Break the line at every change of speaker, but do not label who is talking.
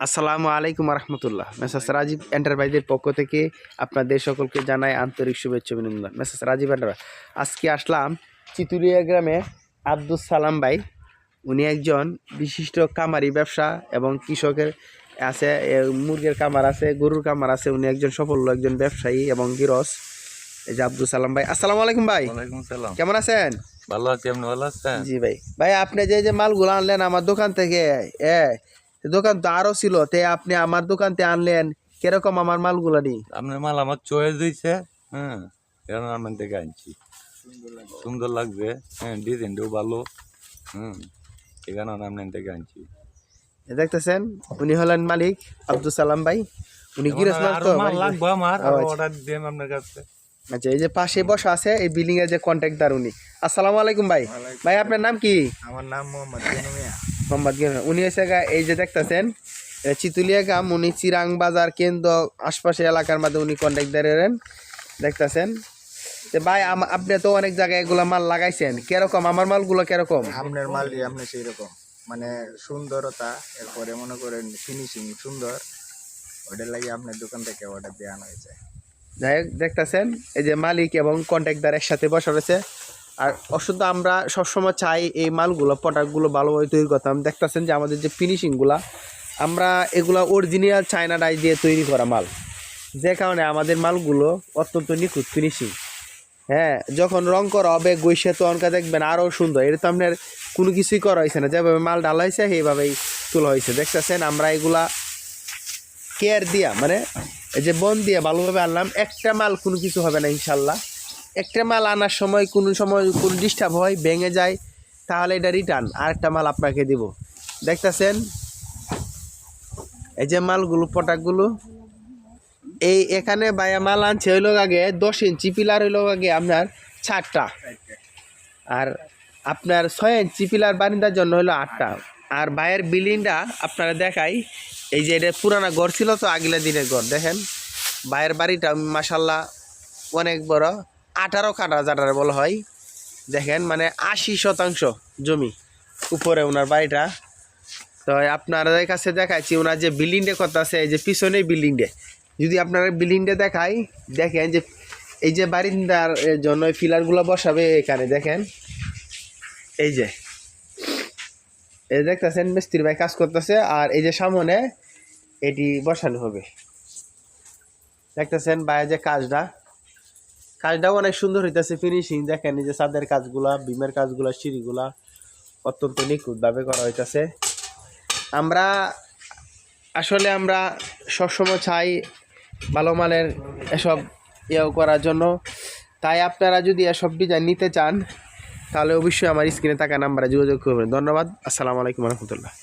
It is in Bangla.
আসসালামু আলাইকুম রহমতুল্লাহ মেসাস রাজীব এন্টারপ্রাইজের পক্ষ থেকে আপনাদের সকলকে জানাই আন্তরিক শুভেচ্ছা অভিনন্দন। মেসাস রাজীব এন্টারপ্রাইজ আজকে আসলাম চিতুলিয়া গ্রামে আব্দুল সালাম ভাই। উনি একজন বিশিষ্ট কামারি ব্যবসা এবং কৃষকের আছে মুরগির কামার আছে গরুর কামার আছে। উনি একজন সফল একজন ব্যবসায়ী এবং গিরস। এই যে আব্দুল সালাম ভাই আসসালামু আলাইকুম ভাই। কেমন আছেন?
ভালো আছি আপনি ভালো আছেন?
জি ভাই। ভাই আপনি যে যে মালগুলো আনলেন আমার দোকান থেকে এ দোকান তো আরও ছিল তে আপনি আমার দোকান থেকে আনলেন কীরকম আমার মালগুলো নি
আপনার মাল আমার চয়েস হয়েছে হ্যাঁ এরকম আমার থেকে আনছি। সুন্দর লাগবে হ্যাঁ ডিজাইনটাও ভালো হুম এখানে আপনার থেকে আনছি।
দেখতেছেন উনি হলেন মালিক আব্দুল সালাম ভাই। উনি তো
লাগবে আমার
আচ্ছা।
অর্ডার দিন আপনার কাছে।
আচ্ছা এই যে পাশে বসা আছে এই বিল্ডিং এর যে কন্ট্রাক্টর উনি। আসসালামু আলাইকুম ভাই। ভাই আপনার নাম কি?
আমার নাম মোহাম্মদ
মোহাম্মদ উনি গা- এই যে দেখতেছেন চিতুলিয়া গ্রাম উনি চিরাং বাজার কেন্দ্র আশপাশে এলাকার মধ্যে উনি কন্ট্রাক্টর এরেন দেখতেছেন? তো ভাই আপনি তো অনেক জায়গায় এগুলা মাল লাগাইছেন। কীরকম? আমার মালগুলো কীরকম?
আপনার মালই আপনি সেই রকম মানে সুন্দরতা এরপরে মনে করেন ফিনিশিং সুন্দর। ওটার লাগে আপনার দোকান থেকে অর্ডার আনা হয়েছে।
যাই হোক দেখতেছেন? এই যে মালিক এবং কন্ট্রাক্টর একসাথে বসা রয়েছে। আর অশুদ্ধ আমরা সবসময় চাই এই মালগুলো প্রোডাক্টগুলো ভালোভাবে তৈরি করতাম দেখতেছেন যে আমাদের যে ফিনিশিংগুলা আমরা এগুলা অরিজিনাল চায়না ডাই দিয়ে তৈরি করা মাল। যে কারণে আমাদের মালগুলো অত্যন্ত নিখুঁত ফিনিশিং হ্যাঁ যখন রং করা হবে গৈসে তো অনকা দেখবেন আরও সুন্দর। এটা তো আপনার কোনো কিছুই করা হয়েছে না। যেভাবে মাল ডালা হয়েছে সেইভাবেই তোলা হয়েছে দেখতেছেন আমরা এগুলা কেয়ার দিয়া মানে এই যে বন দিয়ে ভালোভাবে আনলাম। একটা মাল কোনো কিছু হবে না, ইনশাল্লাহ। একটা মাল আনার সময় কোনো সময় কোনো ডিস্টার্ব হয়, ভেঙে যায়, তাহলে এটা রিটার্ন আরেকটা মাল আপনাকে দিব। দেখতেছেন? এই যে মালগুলো, পটাকগুলো, এই এখানে বায়া মাল আনছে হইল আগে দশ ইঞ্চি, পিলার হইল আগে আপনার চারটা। আর আপনার ছয় ইঞ্চি পিলার বারিন্দার জন্য হলো আটটা। আর বাইরের বিল্ডিংটা আপনারা দেখাই, এই যে এটা পুরানা ঘর ছিল তো আগিলা দিনের ঘর, দেখেন? বাইরের বাড়িটা মাসাল্লাহ অনেক বড়। আঠারো কাটা যাটার বলা হয়। দেখেন মানে আশি শতাংশ জমি উপরে ওনার বাড়িটা। তো আপনাদের কাছে দেখাচ্ছি, ওনার যে বিল্ডিংটা কথা আছে, এই যে পিছনে বিল্ডিংটা যদি আপনারা বিল্ডিংটা দেখাই, দেখেন যে এই যে বারিন্দার জন্য ফিলারগুলো বসাবে এখানে, দেখেন। এই যে। এই দেখতেছেন, মিস্ত্রি ভাই কাজ করতেছে, আর এই যে সামনে এটি বসানো হবে। দেখতেছেন বাইরে যে কাজটা। কাজটাও অনেক সুন্দর হইতেছে ফিনিশিং দেখেন যে ছাদের কাজগুলা বিমের কাজগুলা, সিঁড়িগুলা অত্যন্ত নিখুঁতভাবে করা হইতেছে। আমরা আসলে আমরা সবসময় চাই ভালো মানের এসব ইয়েও করার জন্য। তাই আপনারা যদি এসব ডিজাইন নিতে চান, তাহলে অবশ্যই আমার স্ক্রিনে থাকা নাম্বারে যোগাযোগ করবেন। ধন্যবাদ, আসসালামু আলাইকুম রহমতুল্লাহ।